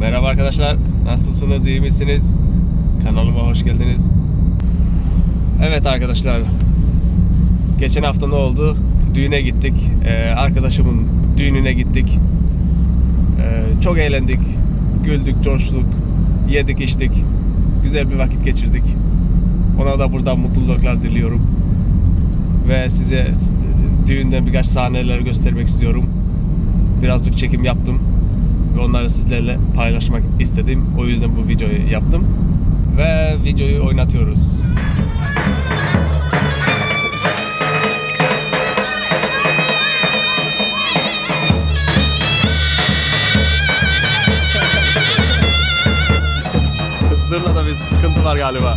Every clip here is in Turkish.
Merhaba arkadaşlar. Nasılsınız? iyi misiniz? Kanalıma hoş geldiniz. Evet arkadaşlar. Geçen hafta ne oldu? Düğüne gittik. Ee, arkadaşımın düğününe gittik. Ee, çok eğlendik. Güldük, coştuk. Yedik, içtik. Güzel bir vakit geçirdik. Ona da buradan mutluluklar diliyorum. Ve size s- düğünden birkaç sahneler göstermek istiyorum. Birazcık çekim yaptım onları sizlerle paylaşmak istedim. O yüzden bu videoyu yaptım. Ve videoyu oynatıyoruz. Zırnada bir sıkıntı var galiba.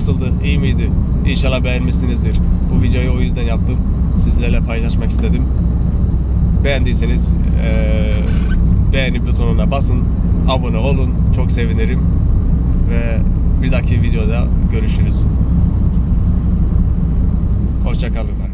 Nasıldı? İyi miydi? İnşallah beğenmişsinizdir. Bu videoyu o yüzden yaptım. Sizlerle paylaşmak istedim. Beğendiyseniz eee beğeni butonuna basın. Abone olun. Çok sevinirim. Ve bir dahaki videoda görüşürüz. Hoşçakalın.